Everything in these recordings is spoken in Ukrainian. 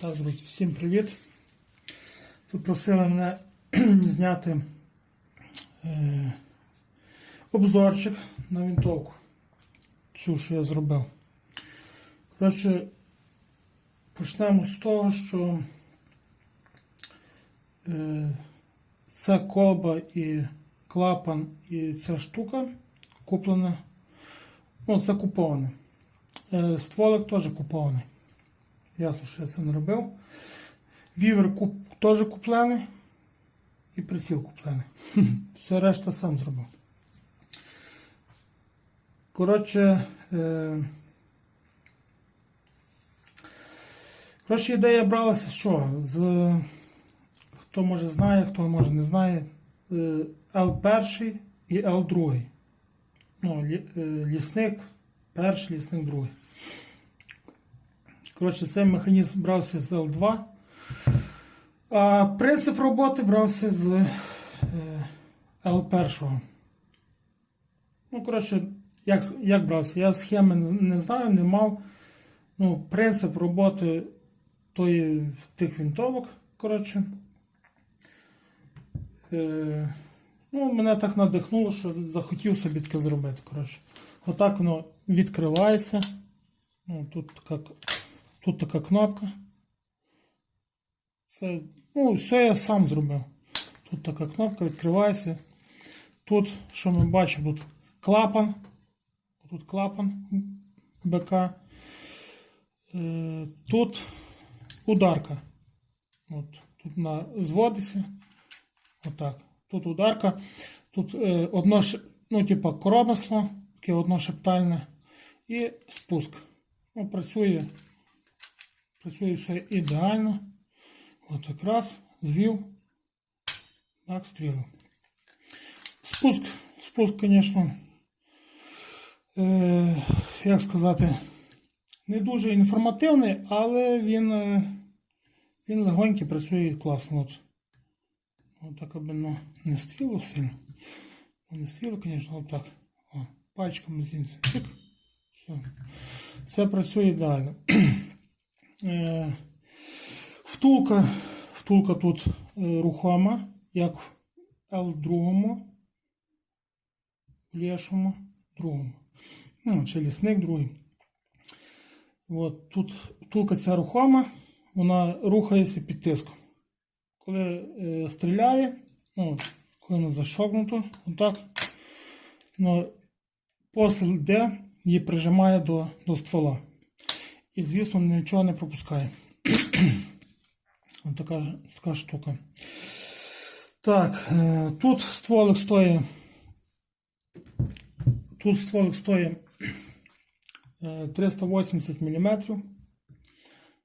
Так, друзі, всім привіт. Ви просили мене зняти е, обзорчик на винтовку. Цю, що я зробив. Коротше, почнемо з того, що е, це колба і клапан і ця штука куплена. Ну, це куповане. Е, стволик теж купований. Ясно, що я це не робив. Вівер куп, теж куплений. І приціл куплений. Все решта сам зробив. Коротше, е... Коротше, ідея бралася з чого? З... Хто може знає, хто може не знає. Е, L1 і L2. Ну, е, лісник, перший, лісник другий. Коротше, цей механізм брався з L2. А принцип роботи брався з е, L1. Ну, коротше, як, як брався? Я схеми не знаю, не мав. Ну, принцип роботи тої, тих винтовок, коротше. Е, ну, мене так надихнуло, що захотів собі таке зробити. Коротше. Отак воно відкривається. Ну, тут така Тут така кнопка. Це, ну, все я сам зробив. Тут така кнопка відкривається. Тут, що ми бачимо, тут клапан. Тут клапан БК. Е, тут ударка. От, тут на, зводиться. Отак. Тут ударка. Тут е, одно, ну, типа коромисло, таке одно шептальне. І спуск. Ну, працює Працює все ідеально. От якраз звів. Так, стрілу. Спуск, спуск, звісно, е, як сказати, не дуже інформативний, але він, е, він легонький працює класно. От, от так аби ну, не стріло сильно. Ну, Не стріло, звісно, отак. О, пальчиком зінці. Чик. Все. Це працює ідеально. Е, Втулка, втулка тут е, рухома, як в L2, в лішому, другому. Ну, чи лісник другий. От, тут втулка ця рухома, вона рухається під тиском. Коли е, стріляє, ну, коли вона зашогнуто, отак, ну, посил йде, її прижимає до, до ствола. І, звісно, нічого не пропускає. Ось така, така штука. Так, е, тут стволик стоїть. Тут стволик стоїть е, 380 мм.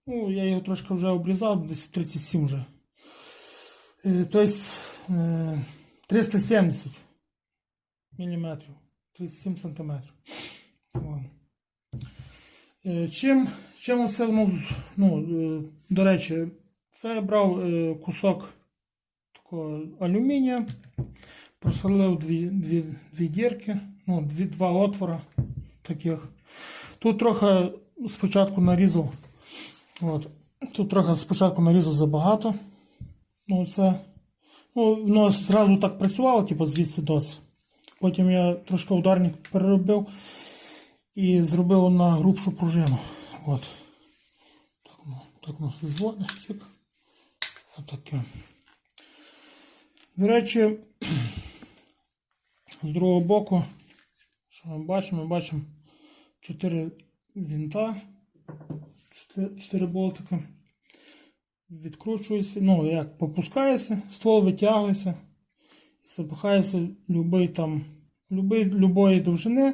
Ну, я його трошки вже обрізав, десь 37 вже. Е, Тобто е, 370 мм. 37 см. Е, Чим, чим це ну, ну, е, до речі, це я брав е, кусок такого алюмінія, просверлив дві, дві, дві дірки, ну, дві, два отвора таких. Тут трохи спочатку нарізав. От, тут трохи спочатку нарізав забагато. Ну, це, ну, воно зразу так працювало, типу звідси доц. Потім я трошки ударник переробив і зробив на грубшу пружину. От. Так, так у нас зводить. Отаке. До речі, з другого боку, що ми бачимо, ми бачимо 4 вінта, 4, 4 болтика. Відкручується, ну як попускається, ствол витягується і запихається любий там, любий, любої довжини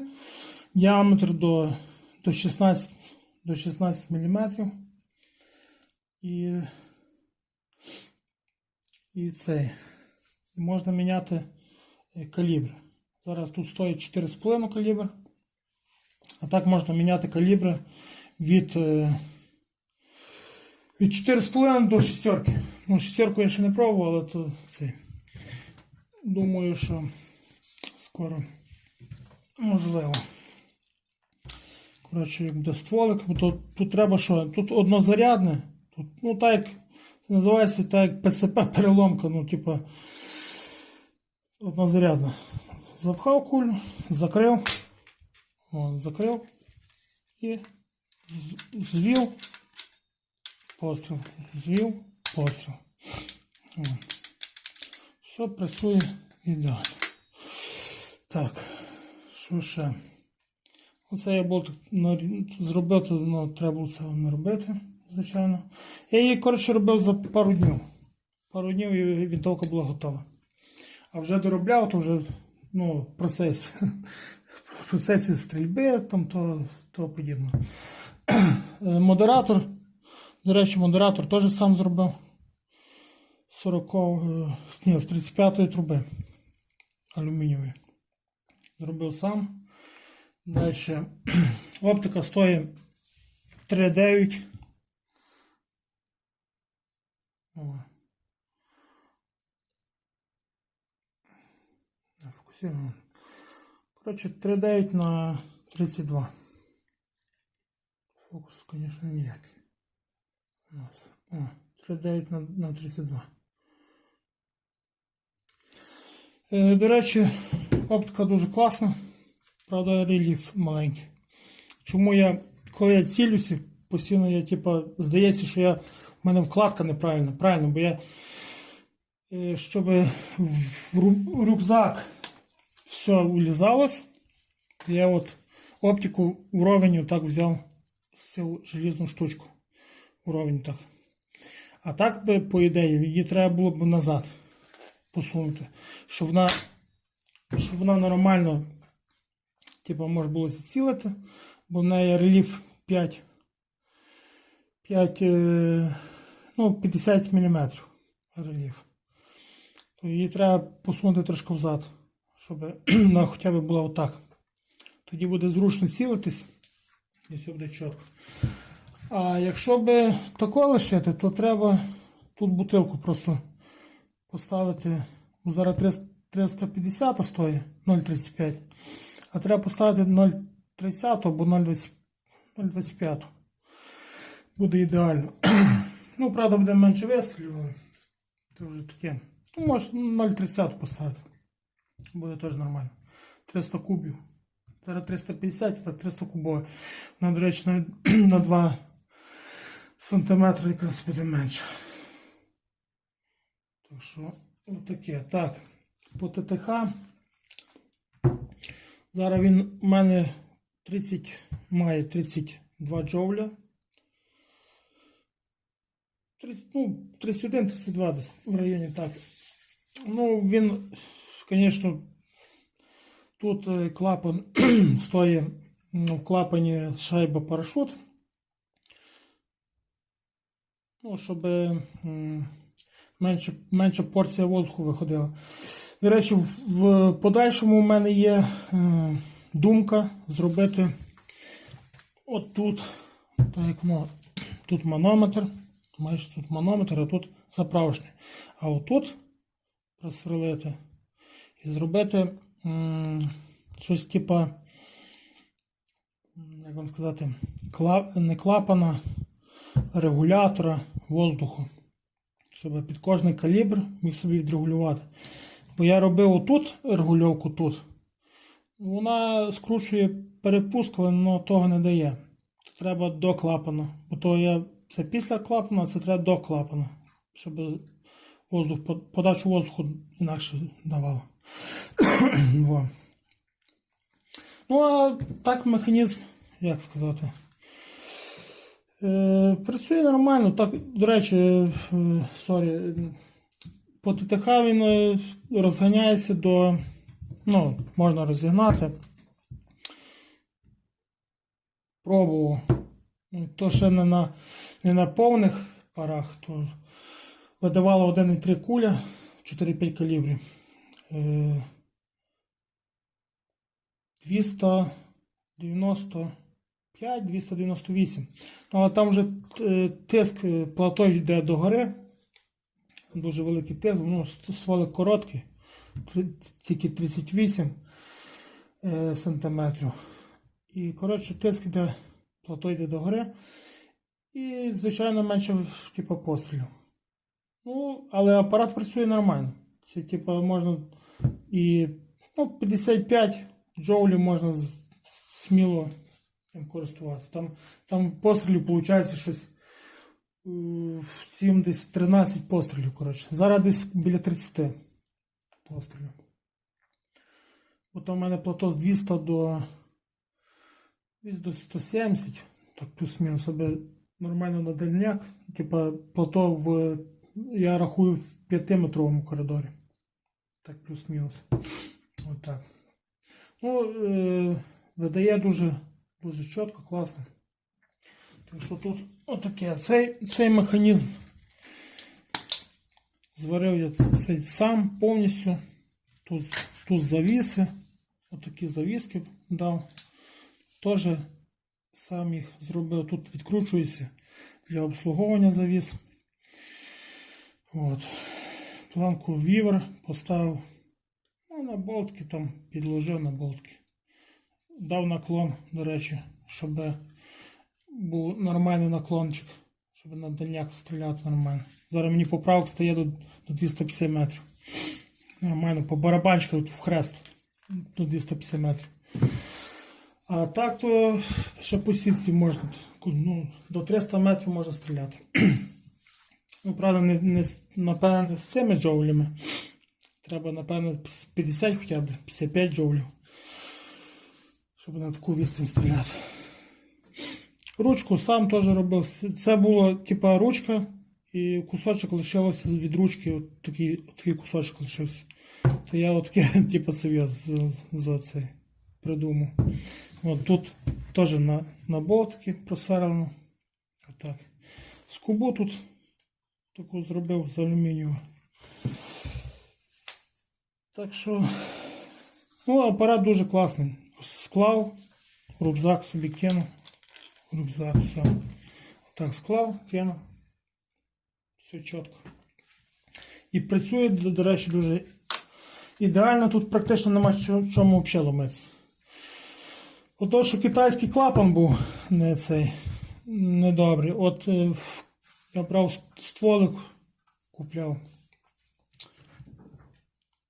діаметр до, до 16, до 16 мм. І, і цей. І можна міняти е, калібр. Зараз тут стоїть 4,5 калібр. А так можна міняти калібри від, е, від 4,5 до 6. Ну, шістерку я ще не пробував, але то цей. Думаю, що скоро можливо. Коротше, як буде стволик, бо тут, треба що? Тут однозарядне, Тут, ну, так як це називається так як ПЦП переломка, ну, типа однозарядна. Запхав кулю, закрив, о, закрив і звів, постріл, звів, постріл. Все працює ідеально. Так, що ще? Оце я болт нарі- зробив, ну, треба було це не робити, звичайно. Я її, коротше, робив за пару днів. Пару днів і вінтовка була готова. А вже доробляв, то вже ну, процес. Процесі стрільби, там то, то подібне. Е, Модератор. До речі, модератор теж сам зробив. 40, е, ні, з 35-ї труби алюмінієвої. Зробив сам. Далі оптика стоїть 3,9. О. Не Фокусуємо. Коротше, 3,9 на 32. Фокус, звісно, ніякий. У нас. О, 3,9 на, на 32. Е, до речі, оптика дуже класна. Правда, рельєф маленький. Чому я, коли я цілюся, постійно я, типа, здається, що я, в мене вкладка неправильна. Правильно, бо я, е, щоб в рюкзак все улізалось, я от оптику уровень так взяв цю железну штучку. Уровень так. А так би, по ідеї, її треба було б назад посунути, щоб вона, щоб вона нормально, типу, можна було зацілити, бо в неї рельєф 5, 5 е, ну, 50 мм рельєф. То її треба посунути трошки взад, щоб вона хоча б була отак. Тоді буде зручно цілитись і все буде чітко. А якщо би тако лишити, то треба тут бутилку просто поставити. Ну, зараз 350 стоїть 0,35. А треба поставити 0,30 або 0,25. Буде ідеально. ну, правда, буде менше вистрілів. Це вже таке. Ну, може 0,30 поставити. Буде теж нормально. 300 кубів. Зараз 350, так 300 кубових. Ну, до речі, на, на 2 сантиметри якраз буде менше. Так що, отаке. Так, по ТТХ. Зараз він у мене 30, має 32 джоуля. 30, ну, 31-32 десь в районі так. Ну, він, звісно, тут е, клапан стоїть ну, в клапані шайба парашут. Ну, щоб м, менше, менша порція воздуху виходила. До речі, в, подальшому у мене є е, думка зробити от тут, так як воно, тут манометр, майже тут манометр, а тут заправочний. А отут просверлити і зробити м, щось типа, як вам сказати, клап, не клапана, регулятора воздуху, щоб під кожний калібр міг собі відрегулювати. Бо я робив отут регульовку тут. Вона скручує перепуск, але воно того не дає. То треба до клапана. Бо то я це після клапана, а це треба до клапана, щоб воздух, подачу воздуху інакше давало. Ну, а так механізм, як сказати. Е, працює нормально. Так, до речі, е, сорі, е, по ТТХ він е, розганяється до. Ну, можна розігнати. Пробував. То ще не на, не на повних парах, то видавало 1,3 куля 4-5 калібрів. Е, 295-298. Ну, а там вже е, тиск е, плато йде догори. Дуже великий тиск, воно ж стволи короткі, тільки 38 е, сантиметрів. І коротше тиск йде, плато йде догори. І звичайно, менше типу, пострілів. Ну, але апарат працює нормально. Це, типу, можна і ну, 55 джоулів можна сміло користуватися. Там, там пострілів виходить щось е, 7 десь 13 пострілів, коротше. Зараз десь біля 30 пострілів. От у мене плато з 200 до десь до 170, так плюс-мінус себе нормально на дальняк. Типа плато в я рахую в 5-метровому коридорі. Так, плюс-мінус. Отак. Ну, е, видає дуже, дуже чітко, класно. Так що тут отаке. Цей, цей механізм зварив я цей сам повністю. Тут, тут завіси. Отакі завіски дав. Теж сам їх зробив. Тут відкручується для обслуговування завіс. От. Планку вівер поставив. Ну, на болтки там підложив на болтки. Дав наклон, до речі, щоб був нормальний наклончик, щоб на дальняк стріляти нормально. Зараз мені поправок стає до, до 250 метрів. Нормально, по барабанчику в хрест до 250 метрів. А так то ще по сітці можна ну, до 300 метрів можна стріляти. Ну, правда, не, не, напевно, з цими джоулями. Треба, напевно, 50 хоча б, 55 джоулів. Щоб на таку відстань стріляти. Ручку сам теж робив. Це було типа ручка, і кусочок лишилося від ручки, от такий, от такий кусочок лишився. То я от типа, це я за, за це придумав. От тут теж на, на болтики просверлено. Отак. Скобу тут таку зробив з алюмінію. Так що, ну, апарат дуже класний. Склав, рюкзак собі кинув. Рюкзак, все. Так, склав, кинув. Все чітко. І працює, до, речі, дуже ідеально. Тут практично нема чо- чому взагалі ломитися. Ото, що китайський клапан був не цей недобрий. От е, я брав стволик, купляв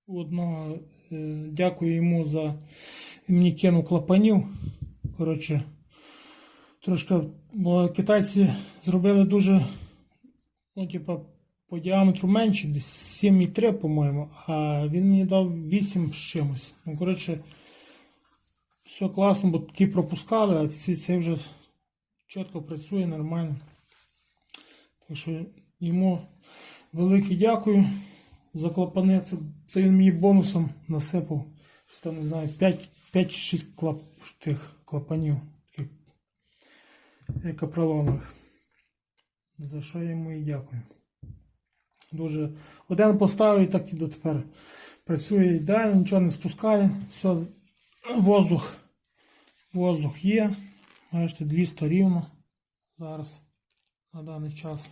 одного. е, Дякую йому за. Мені кинув клапанів. Коротше, трошки, бо китайці зробили дуже, ну, типа, по діаметру менше, десь 7,3, по-моєму, а він мені дав 8 з чимось. Ну, коротше, все класно, бо ті пропускали, а ці, цей вже чітко працює нормально. Так що йому велике дякую за клапани. Це, це він мені бонусом насипав. Там, не знаю, 5, 5 чи 6 клап, тих клапанів, е. За що я йому і дякую. Дуже один поставив і так і дотепер працює ідеально, нічого не спускає. Все, воздух. Воздух є. Бачите, 200 рівно зараз на даний час.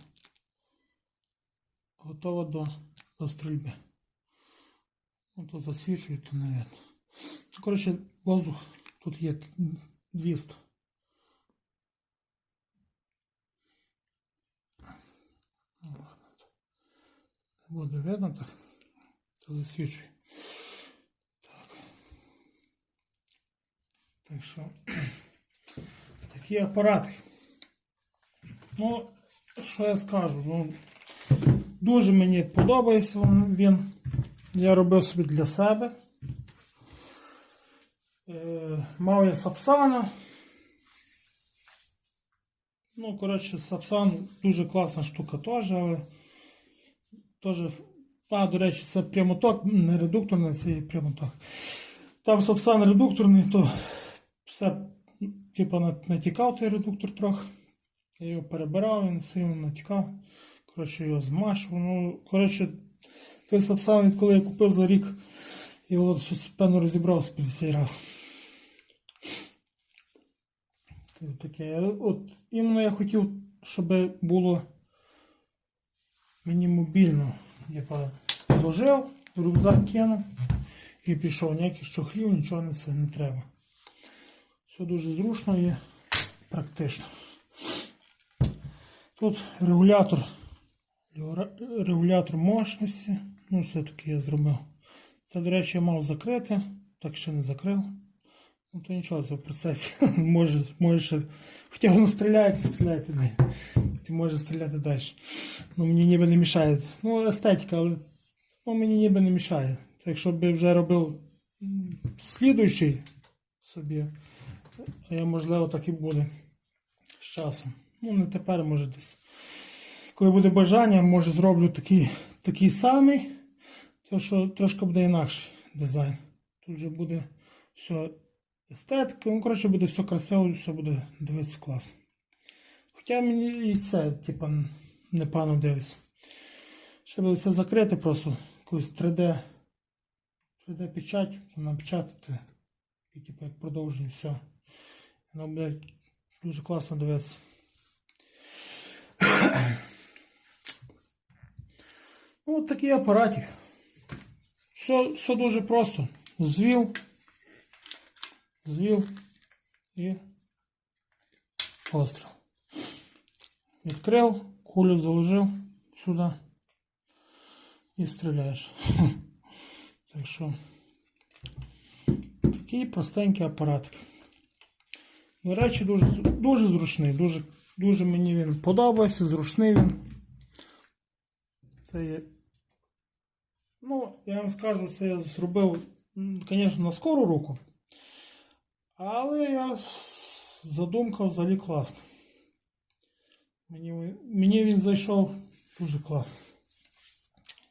Готово до, до стрільби. Ну, то засвічую, то не видно. Коротше, воздух тут є 200. Ну, ладно. Не Буде видно так. То засвічую. Так. Так що такі апарати. Ну, що я скажу? Ну, дуже мені подобається він. Я робив собі для себе. Е, мав я Сапсана. Ну, коротше, Сапсан дуже класна штука теж, але теж. А, до речі, це прямоток, не редукторний, це є прямоток. Там Сапсан редукторний, то все, типу, натікав той редуктор трохи. Я його перебирав, він сильно натікав. Коротше, його змашував. Ну, коротше, той Сапсан, відколи я купив за рік, його щось певно розібрав з 50 разів. Це Таке. От іменно я хотів, щоб було мені мобільно. Я положив, рюкзак кинув і пішов. Ніяких чохлів, нічого не, це не треба. Все дуже зручно і практично. Тут регулятор, регулятор мощності. Ну, все-таки я зробив. Це, до речі, я мав закрити, так ще не закрив. Ну, то нічого, це в процесі. може, може. Хоча воно стріляє, не. Ти можеш стріляти далі. Ну, мені ніби не мішає. Ну, естетика, але ну, мені ніби не мішає. Якщо б я вже робив слідуючий собі, я, можливо, так і буде з часом. Ну, не тепер, може десь. Коли буде бажання, може зроблю такий, такий самий, то що трошки буде інакший дизайн. Тут вже буде все естетика, ну, коротше, буде все красиво, все буде дивитися класно. Хоча мені і це, типа, непогано дивиться. Ще би це закрити просто якусь 3D, 3D печать, напечатати, і, типу, як продовження, все. Воно буде дуже класно дивитися. Ну, от такий апаратик. Все, все дуже просто. Звів, звів і постріл. Відкрив, кулю заложив сюди і стріляєш. Так що такий простенький апаратик. До речі, дуже, дуже зручний, дуже, дуже мені він подобається, зручний він. Це є. Ну, я вам скажу, це я зробив, звісно, на скору руку. Але я задумка взагалі класна. Мені, мені він зайшов дуже класно.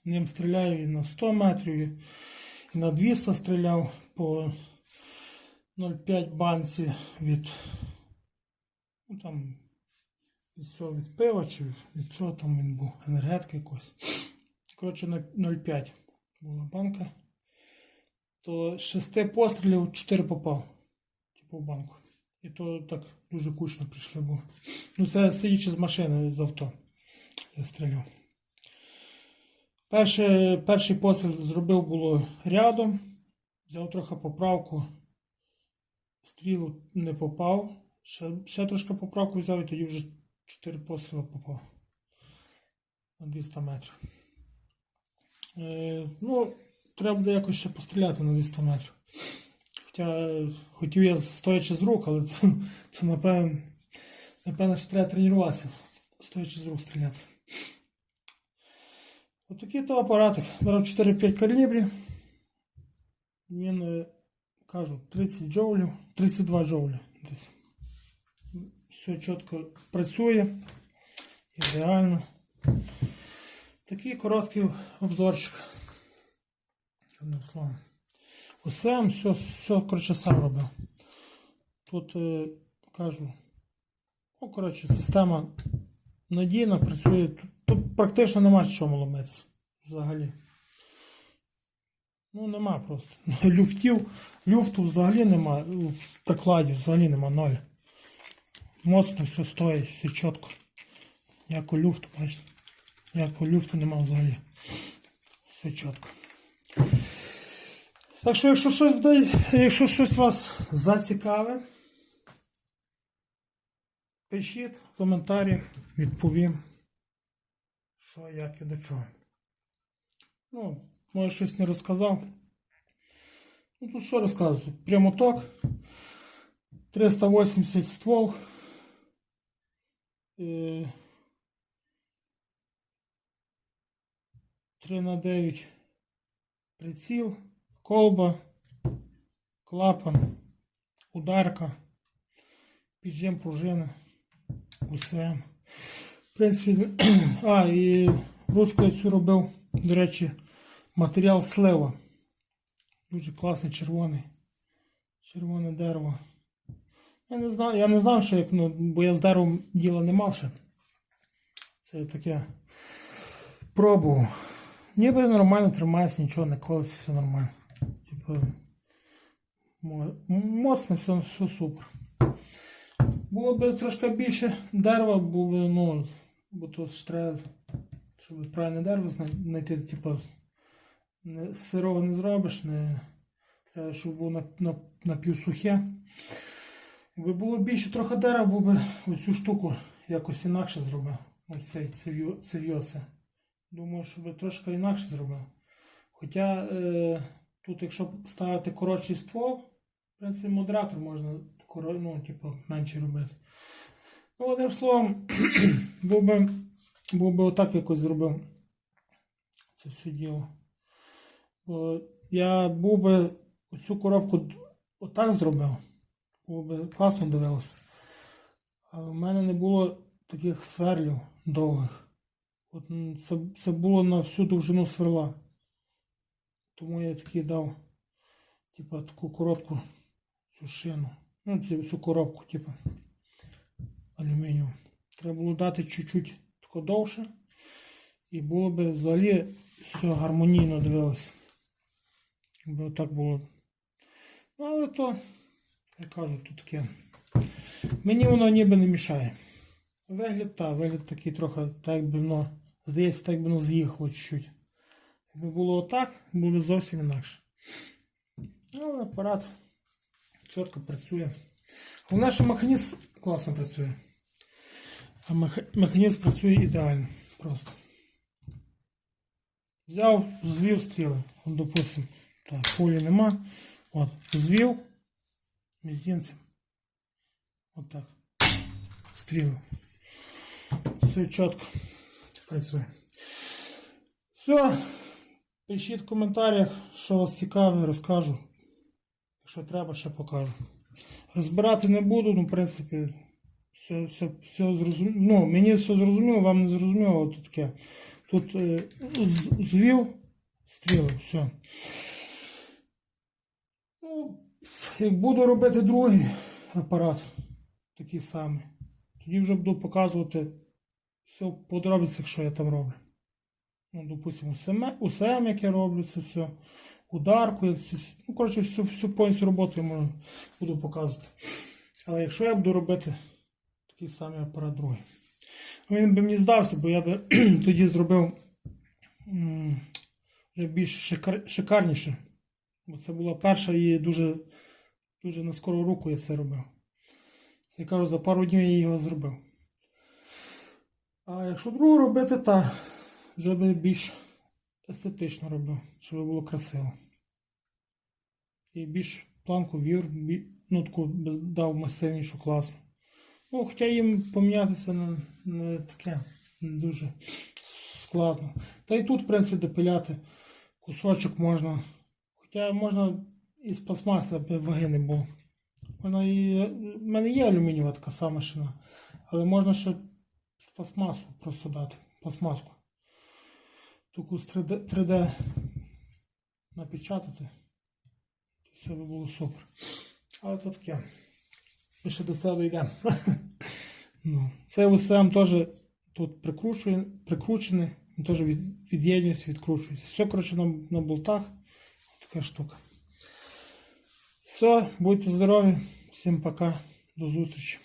Ним стріляю і на 100 метрів, і на 200 стріляв по 0,5 банці від, ну, там, від цього від пива чи від чого там він був, енергетика якось. Коротше, 0,5 була банка. То з 6 пострілів 4 попав. В банку. І то так дуже кучно прийшли було. Ну це сидячи з машини з авто. Я стріляв. Перший, перший постріл зробив було рядом. Взяв трохи поправку. Стрілу не попав. Ще, ще трошки поправку взяв і тоді вже 4 постріли попав. На 200 метрів. Е, ну, треба буде якось ще постріляти на 200 метрів. Хоча хотів я стоячи з рук, але то, то напевно, напевно, що треба тренуватися, стоячи з рук стріляти. Отакий то апаратик. Зараз 4-5 калібрів. Він, е, кажу, 30 джоулів, 32 джоулі десь. Все чітко працює. Ідеально. Такий короткий обзорчик. Одним словом. Усе все, все коротше, сам робив. Тут е, кажу, ну, коротше, система надійна, працює. Тут, тут практично нема з чому ломитися. Взагалі. Ну, нема просто. Люфтів, люфту взагалі нема. В прикладі взагалі нема ноль. Моцно все стоїть, все чітко. Ніякого люфту, бачите. Ніякого люфту нема взагалі. Все чітко. Так що, якщо щось буде, якщо щось вас зацікаве, пишіть в коментарях, відповім, що, як і до чого. Ну, може щось не розказав. Ну тут що розказувати? Прямоток, 380 ствол. Е, 3 на 9 приціл, колба, клапан, ударка, піджим пружина, УСМ. В принципі, а, і ручку я цю робив, до речі, матеріал слива. Дуже класний червоний. Червоне дерево. Я не знав, я не знав, що як, ну, бо я з деревом діла не мав ще. Це таке пробував. Ніби нормально тримається, нічого не колиться, все нормально. Моцно, все, все супер. Було б трошки більше дерева, було б, ну, бо то ж треба, щоб правильне дерево знайти, типу, не, сирого не зробиш, не, треба, щоб було на, на, напівсухе. Якби було більше трохи дерева, був би оцю штуку якось інакше зробив. Оцей цев'ю, цев'йо це. Думаю, що би трошки інакше зробив. Хоча е, тут, якщо ставити коротший ствол, в принципі, модератор можна ну, типу, менше робити. Ну, одним словом, був би, був би отак якось зробив це все діло. Бо я був би оцю коробку отак зробив, було би класно дивилося. Але в мене не було таких сверлів довгих. От це, це було на всю довжину сверла. Тому я такий дав, типа, таку коротку цю шину. Ну, цю, цю коробку, типу, алюмінієву. Треба було дати чуть-чуть довше. І було б взагалі все гармонійно дивилося. Якби отак було. Ну, але то, я кажу, тут таке. Мені воно ніби не мішає. Вигляд так, вигляд такий трохи, так якби воно, здається, так якби воно з'їхало чуть-чуть. Якби було отак, було б зовсім інакше. Але апарат чітко працює. Головне, що механізм класно працює. А меха- механізм працює ідеально. Просто. Взяв, звів стріли. От, допустим, так, полі нема. От, звів мізинцем. От так. Стріли. Все чітко працює. Все. Пишіть в коментарях, що вас цікаве, розкажу. Якщо треба, ще покажу. Розбирати не буду, ну, в принципі, все, все, все зрозуміло. Ну, мені все зрозуміло, вам не зрозуміло, тут таке. Тут е, звів, стріли, все. Ну, буду робити другий апарат, такий самий, тоді вже буду показувати все в подробицях, що я там роблю. Ну, допустимо, усе, усе, як я роблю, це все. Ударку, як це, ну, коротше, всю, всю повністю роботу я можу, буду показувати. Але якщо я буду робити такий самий апарат другий, ну, він би мені здався, бо я би тоді зробив вже більш шикар, шикарніше. Бо це була перша і дуже, дуже на скору руку я це робив. Це я кажу, за пару днів я його зробив. А якщо другу робити, то вже би більш естетично робив, щоб було красиво. І більш планку вір, ну таку дав масивнішу класну. Ну, хоча їм помінятися не, не таке не дуже складно. Та й тут, в принципі, допиляти кусочок можна. Хоча можна із пластмаси, аби ваги не було. Можна і. В мене є алюмінієва така сама шина, але можна ще з пластмасу просто дати. Пластмаску. Таку з 3D, 3D напечатати. І все би було супер. Але то таке. Ми ще до цього дійдемо. ну, це УСМ теж тут прикручений, він теж від, від'єднується, відкручується. Все, коротше, на, на болтах. Така штука. Все, будьте здорові, всім пока, до зустрічі.